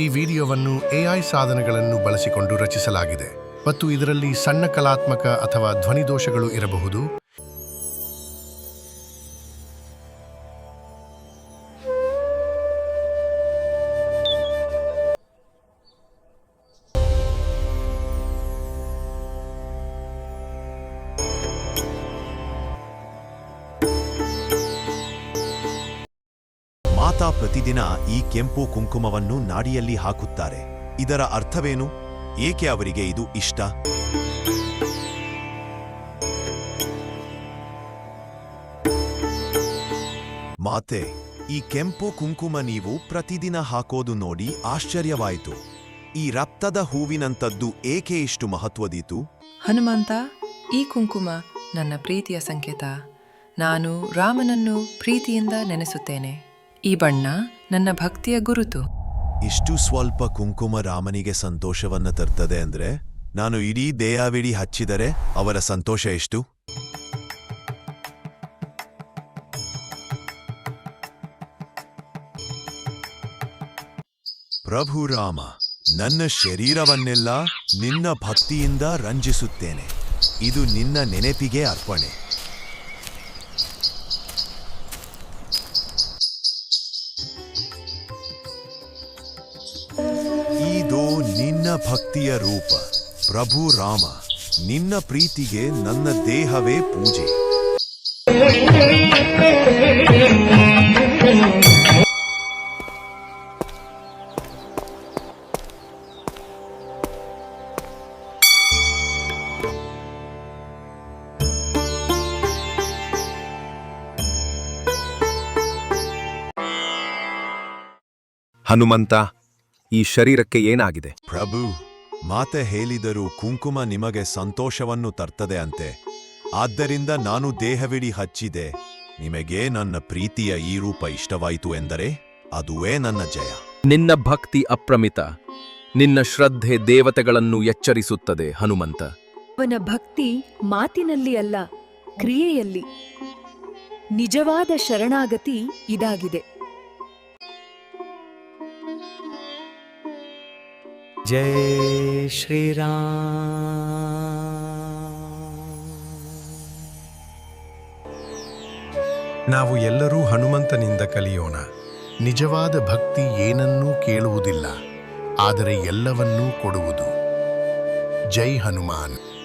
ಈ ವಿಡಿಯೋವನ್ನು ಎಐ ಸಾಧನಗಳನ್ನು ಬಳಸಿಕೊಂಡು ರಚಿಸಲಾಗಿದೆ. ಮತ್ತು ಇದರಲ್ಲಿ ಸಣ್ಣ ಕಲಾತ್ಮಕ ಅಥವಾ ಧ್ವನಿ ದೋಷಗಳು ಇರಬಹುದು. ಮಾತಾ ಪ್ರತಿದಿನ ಈ ಕೆಂಪು ಕುಂಕುಮವನ್ನು ನಾಡಿಯಲ್ಲಿ ಹಾಕುತ್ತಾರೆ. ಇದರ ಅರ್ಥವೇನು? ಏಕೆ ಅವರಿಗೆ ಇದು ಇಷ್ಟ? ಮಾತೆ, ಈ ಕೆಂಪು ಕುಂಕುಮ ನೀವು ಪ್ರತಿದಿನ ಹಾಕೋದು ನೋಡಿ ಆಶ್ಚರ್ಯವಾಯಿತು. ಈ ರಕ್ತದ ಹೂವಿನಂತದ್ದು ಏಕೆ ಇಷ್ಟು ಮಹತ್ವದೀತು? ಹನುಮಂತ, ಈ ಕುಂಕುಮ ನನ್ನ ಪ್ರೀತಿಯ ಸಂಕೇತ. ನಾನು ರಾಮನನ್ನು ಪ್ರೀತಿಯಿಂದ ನೆನೆಸುತ್ತೇನೆ. ಈ ಬಣ್ಣ ನನ್ನ ಭಕ್ತಿಯ ಗುರುತು. ಇಷ್ಟು ಸ್ವಲ್ಪ ಕುಂಕುಮ ರಾಮನಿಗೆ ಸಂತೋಷವನ್ನ ತರ್ತದೆ ಅಂದ್ರೆ ನಾನು ಇಡೀ ದೇಹವಿಡೀ ಹಚ್ಚಿದರೆ ಅವರ ಸಂತೋಷ ಎಷ್ಟು? ಪ್ರಭು ರಾಮ, ನನ್ನ ಶರೀರವನ್ನೆಲ್ಲ ನಿನ್ನ ಭಕ್ತಿಯಿಂದ ರಂಜಿಸುತ್ತೇನೆ. ಇದು ನಿನ್ನ ನೆನಪಿಗೆ ಅರ್ಪಣೆ. ನಿನ್ನ ಭಕ್ತಿಯ ರೂಪ. ಪ್ರಭು ರಾಮ ನಿನ್ನ ಪ್ರೀತಿಗೆ ನನ್ನ ದೇಹವೇ ಪೂಜೆ. ಹನುಮಂತ ಈ ಶರೀರಕ್ಕೆ ಏನಾಗಿದೆ? ಪ್ರಭು ಮಾತೆ ಹೇಳಿದರೂ ಕುಂಕುಮ ನಿಮಗೆ ಸಂತೋಷವನ್ನು ತರ್ತದೆ ಅಂತೆ. ಆದ್ದರಿಂದ ನಾನು ದೇಹವಿಡಿ ಹಚ್ಚಿದೆ. ನಿಮಗೆ ನನ್ನ ಪ್ರೀತಿಯ ಈ ರೂಪ ಇಷ್ಟವಾಯಿತು ಎಂದರೆ ಅದುವೇ ನನ್ನ ಜಯ. ನಿನ್ನ ಭಕ್ತಿ ಅಪ್ರಮಿತ. ನಿನ್ನ ಶ್ರದ್ಧೆ ದೇವತೆಗಳನ್ನು ಎಚ್ಚರಿಸುತ್ತದೆ ಹನುಮಂತ. ಅವನ ಭಕ್ತಿ ಮಾತಿನಲ್ಲಿ ಅಲ್ಲ ಕ್ರಿಯೆಯಲ್ಲಿ. ನಿಜವಾದ ಶರಣಾಗತಿ ಇದಾಗಿದೆ. ಜಯ ಶ್ರೀರಾಮ. ನಾವು ಎಲ್ಲರೂ ಹನುಮಂತನಿಂದ ಕಲಿಯೋಣ. ನಿಜವಾದ ಭಕ್ತಿ ಏನನ್ನೂ ಕೇಳುವುದಿಲ್ಲ. ಆದರೆ ಎಲ್ಲವನ್ನೂ ಕೊಡುವುದು. ಜೈ ಹನುಮಾನ್.